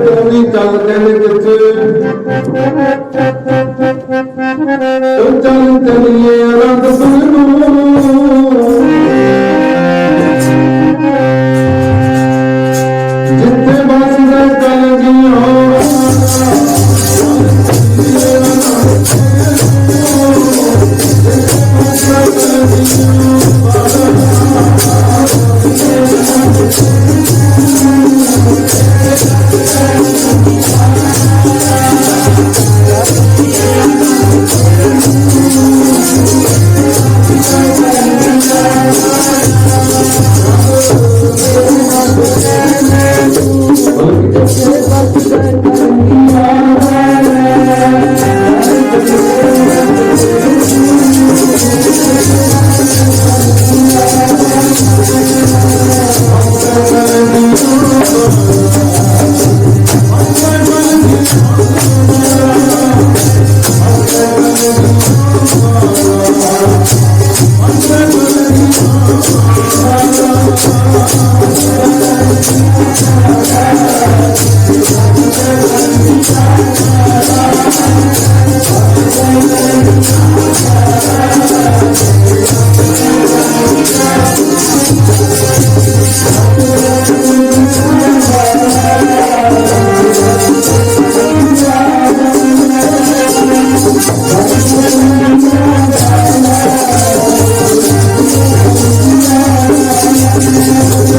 ਤੂੰ ਵੀ ਚੱਲ ਕਹਿੰਦੇ ਕਿੱਥੇ ਤੂੰ ਚੱਲ ਚਲੀਏ ਅਨੰਦਪੁਰ ਨੂੰ ਜਿੱਥੇ ਬਸਦਾ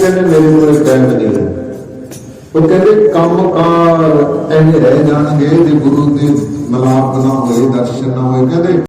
ਕਹਿੰਦੇ ਮੇਰੇ ਕੋਲ ਟਾਈਮ ਨਹੀਂ ਹੈ ਉਹ ਕਹਿੰਦੇ ਕੰਮ ਕਾਰ ਐਵੇਂ ਰਹਿ ਜਾਣਗੇ ਜੇ ਗੁਰੂ ਦੇ ਮਲਾਪ ਨਾ ਹੋਏ, ਦਰਸ਼ਨ ਨਾ ਹੋਏ। ਕਹਿੰਦੇ